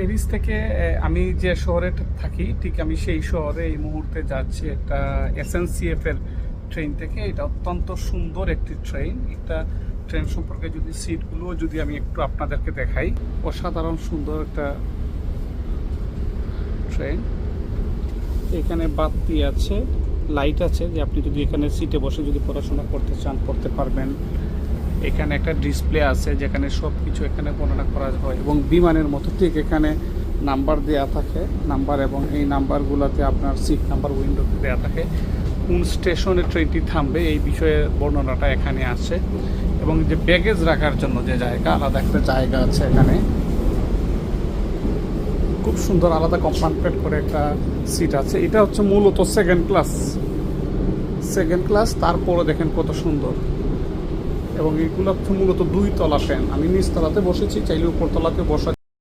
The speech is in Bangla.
প্যারিস থেকে আমি যে শহরে থাকি, ঠিক আমি সেই শহরে এই মুহূর্তে যাচ্ছি একটা এসএনসিএফ এর ট্রেন থেকে। এটা অত্যন্ত সুন্দর একটি ট্রেন এটা ট্রেন সম্পর্কে যদি সিটগুলো যদি আমি একটু আপনাদেরকে দেখাই, অসাধারণ সুন্দর একটা ট্রেন এখানে বাতি আছে লাইট আছে যে আপনি যদি এখানে সিটে বসে যদি পড়াশোনা করতে চান করতে পারবেন। এখানে একটা ডিসপ্লে আছে যেখানে সব কিছু এখানে বর্ণনা করা হয় এবং বিমানের মতো ঠিক এখানে নাম্বার দেয়া থাকে নাম্বার এবং এই নাম্বারগুলোতে আপনার সিট নাম্বার উইন্ডোতে দেয়া থাকে। কোন স্টেশনে ট্রেনটি থামবে এই বিষয়ে বর্ণনাটা এখানে আছে। এবং যে ব্যাগেজ রাখার জন্য যে জায়গা, আলাদা একটা জায়গা আছে এখানে। খুব সুন্দর আলাদা কম্পার্টমেন্ট করে একটা সিট আছে। এটা হচ্ছে মূলত সেকেন্ড ক্লাস সেকেন্ড ক্লাস তারপরে দেখেন কত সুন্দর। এবং এগুলো মূলত দুই তলা ফ্যান। আমি নিচতলাতে বসেছি চাইলে উপরতলাতে বসা